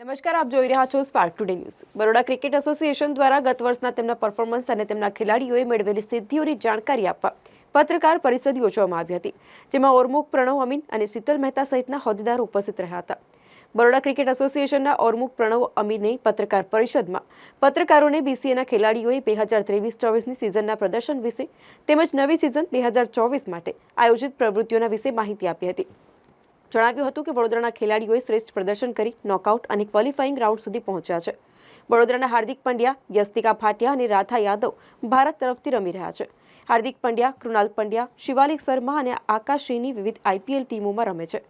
નમસ્કાર, આપ જોઈ રહ્યા છો spark today news Baroda cricket association દ્વારા ગત વર્ષના તેમના પરફોર્મન્સ અને તેમના ખેલાડીઓએ મેળવેલી સિદ્ધિઓની જાણકારી આપવા પત્રકાર પરિષદ યોજવામાં આવી હતી, જેમાં ઓરમુખ પ્રણવ અમીન અને શીતલ મહેતા સહિતના હોદ્દેદારો ઉપસ્થિત રહ્યા હતા. બરોડા ક્રિકેટ એસોસિએશનના ઓરમુખ પ્રણવ અમીને પત્રકાર પરિષદમાં પત્રકારોને બીસીએના ખેલાડીઓએ બે હજાર ત્રેવીસ ચોવીસની સિઝનના પ્રદર્શન વિશે તેમજ નવી સિઝન બે હજાર ચોવીસ માટે આયોજિત પ્રવૃત્તિઓના વિશે માહિતી આપી હતી. જણાવ્યું હતું કે વડોદરાના ખેલાડીઓએ શ્રેષ્ઠ પ્રદર્શન કરી નોકઆઉટ અને ક્વોલિફાઇંગ રાઉન્ડ સુધી પહોંચ્યા છે. વડોદરાના હાર્દિક પંડ્યા યસ્તિકા ભાટિયા અને રાધા યાદવ ભારત તરફથી રમી રહ્યા છે. હાર્દિક પંડ્યા, કૃણાલ પંડ્યા, શિવાલિક શર્મા અને આકાશ સિંહની વિવિધ આઈપીએલ ટીમોમાં રમે છે.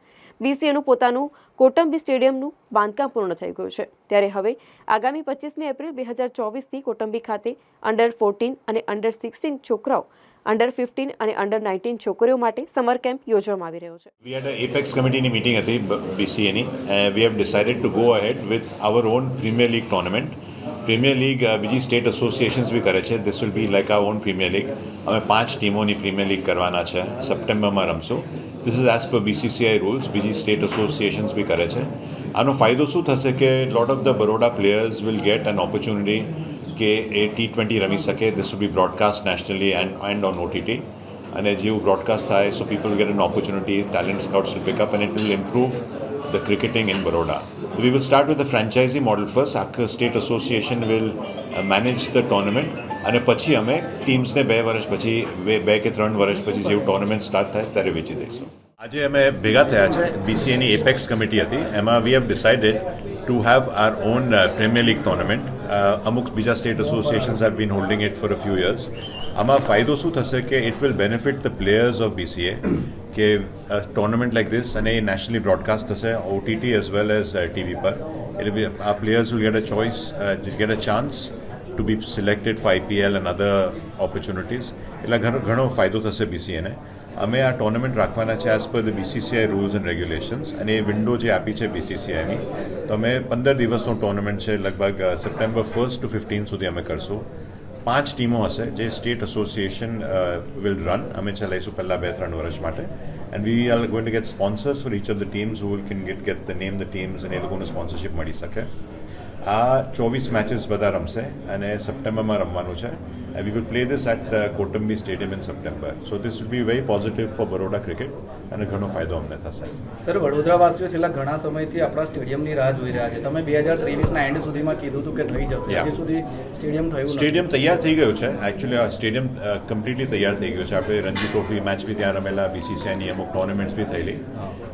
બીસીએનું પોતાનું કોટંબી સ્ટેડિયમનું બાંધકામ પૂર્ણ થઈ ગયું છે. ત્યારે હવે આગામી પચીસમી એપ્રિલ બે હજાર ચોવીસથી કોટંબી ખાતે અંડર ફોર્ટીન અને અંડર સિક્સટીન છોકરાઓ અંડર ફિફ્ટીન અને અંડર નાઇન્ટીન છોકરીઓ માટે સમર કેમ્પ યોજવામાં આવી રહ્યો છે. વી હેડ a કમિટીની મિટિંગ હતી બીસીએની we we have to go ahead with our own Premier League tournament. Premier league બીજી સ્ટેટ એસોસિએશન્સ બી કરે છે. This will be like a own premier league અમે પાંચ ટીમોની પ્રીમિયર લીગ કરવાના છે. સપ્ટેમ્બરમાં રમશું. This is as per BCCI rules બીજી સ્ટેટ એસોસિએશન્સ બી કરે છે. આનો ફાયદો શું થશે કે lot of the Baroda players will get an opportunity કે એ ટી ટ્વેન્ટી રમી શકે this will be broadcast nationally and and on OTT અને જેવું બ્રોડકાસ્ટ થાય so people get an opportunity talent scouts will pick up and it will improve the cricketing in Baroda. We will start with the franchisee model first. Our state association will uh, manage the tournament. અને પછી અમે ટીમ્સને બે વર્ષ પછી બે કે ત્રણ વર્ષ પછી જેવું ટોર્નામેન્ટ સ્ટાર્ટ થાય ત્યારે વેચી દઈશું. આજે અમે ભેગા થયા છે. બીસીએની એપેક્સ કમિટી હતી. એમાં we have decided to have our own premier league tournament અમુક બીજા state associations have been holding it for a few years આમાં ફાયદો શું થશે કે it will benefit the players of BCA કે ટોર્નામેન્ટ લાઈક ધીસ અને એ નેશનલી બ્રોડકાસ્ટ થશે OTT as well as TV પર એટલે આ players will get a choice get a chance to be selected for IPL and other opportunities એટલે ઘણો ફાયદો થશે બીસીએને અમે આ ટોર્નામેન્ટ રાખવાના છે as per the BCCI rules and regulations અને એ વિન્ડો જે આપી છે બીસીસીઆઈની તો અમે પંદર દિવસનો ટોર્નામેન્ટ છે, લગભગ સપ્ટેમ્બર ફર્સ્ટ ટુ ફિફ્ટીન સુધી અમે કરશું. પાંચ ટીમો હશે જે સ્ટેટ એસોસિએશન વિલ રન અમે ચલાવીશું પહેલાં બે, ત્રણ વર્ષ માટે. And we are goin to get sponsors for each of the teams who can get get the name the teams અને એ લોકોને સ્પોન્સરશિપ મળી શકે. આ ચોવીસ મેચીસ બધા રમશે અને સપ્ટેમ્બરમાં રમવાનું છે. We will play this at Kotambi stadium in September so this will be very positive for Baroda cricket અને ઘણો ફાયદો અમને થશે સર વડોદરાવાસીઓ છેલ્લા ઘણા સમયથી આપણા સ્ટેડિયમની રાહ જોઈ રહ્યા છે. તમે બે હજાર ત્રેવીસના એન્ડ સુધીમાં કીધું હતું કે થઈ જશે. હજી સુધી સ્ટેડિયમ થયું. સ્ટેડિયમ તૈયાર થઈ ગયું છે. એકચ્યુઅલી આ સ્ટેડિયમ કમ્પ્લીટલી તૈયાર થઈ ગયું છે. આપણે રણજી ટ્રોફી મેચ બી ત્યાં રમેલા બીસીસીઆઈની અમુક ટોર્નામેન્ટ્સ બી થયેલી.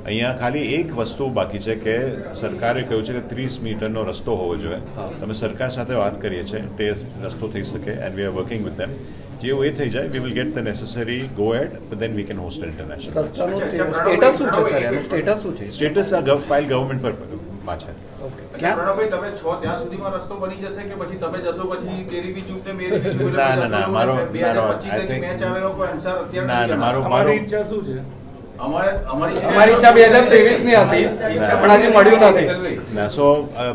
અહીંયા ખાલી એક વસ્તુ બાકી છે કે સરકારે કહ્યું છે કે ત્રીસ મીટરનો રસ્તો હોવો જોઈએ. તમે સરકાર સાથે વાત કરીએ છીએ તે રસ્તો થઈ શકે and we are working with them. જે એ થઈ જાય. We will get the necessary go ahead then we can host international status શું છે? સર? એનું સ્ટેટસ શું છે? સ્ટેટસ આ ફાઇલ ગવર્મેન્ટ પર પાછળ છે ક્યાં? પ્રણવભાઈ તમે છો ત્યાં સુધીમાં રસ્તો બની જશે કે પછી તમે જશો પછી તેરી બી ચૂપ ને મેરી બી ચૂપ ના, ના, ના, મારો- મારો, આઈ થિંક મેચ આવેલો કોઈ અનુસાર અત્યારે ના ના મારો મારો મારો શું અમારી અમારી ઈચ્છા 2023 ની હતી, પણ હજી મળ્યું નથી. સો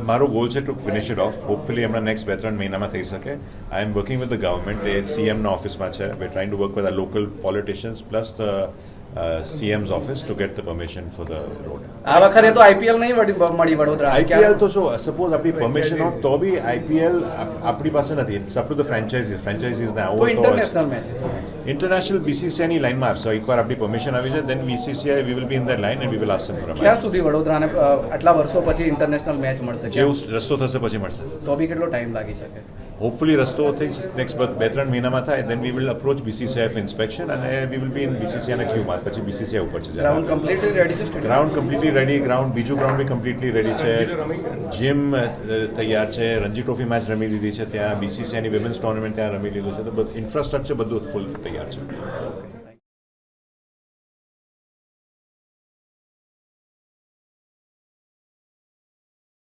મારો ગોલ છે to finish it off hopefully હમણાં નેક્સ્ટ બે ત્રણ મહિનામાં થઈ શકે. I am working with the government એ સીએમના ઓફિસમાં છે. We trying to work with a local politicians plus the CM's office to get the permission for the road આ વખતે તો આઈપીએલ નહીં મળી વડોદરા. આઈપીએલ તો શું સપોઝ આપણી પરમિશન હોત તો બી આઈપીએલ આપણી પાસે નથી. It's up to the franchises franchises ને આવો તો ઇન્ટરનેશનલ મેચ ઇન્ટરનેશનલ બીસીસીઆઈની લાઇનમાં આપશે. એકવાર આપણી પરમિશન આવી જાય then BCCI we will be in the line and we will ask for ક્યાં સુધી વડોદરાને અ, આટલા વર્ષો પછી ઇન્ટરનેશનલ મેચ મળશે? જેવું રસ્તો થશે પછી મળશે. તો બી કેટલો ટાઈમ લાગી શકે? હોપફુલી રસ્તો થઈ નેક્સ્ટ બે ત્રણ મહિનામાં થાય then we will approach BCCI inspection અને વી વિલ બી ઇન બીસીસીઆઈના ક્યુમાં પછી બીસીસીઆઈ ઉપર છે ગ્રાઉન્ડ કમ્પ્લીટલી રેડી છે ગ્રાઉન્ડ કમ્પ્લીટલી રેડી ગ્રાઉન્ડ બીજું ગ્રાઉન્ડ બી કમ્પ્લીટલી રેડી છે. જીમ તૈયાર છે. રણજી ટ્રોફી મેચ રમી લીધી છે. ત્યાં બીસીસીઆઈની વિમેન્સ ટુર્નામેન્ટ ત્યાં રમી લીધું છે. તો બધું ઇન્ફ્રાસ્ટ્રક્ચર બધું ફૂલ તૈયાર છે.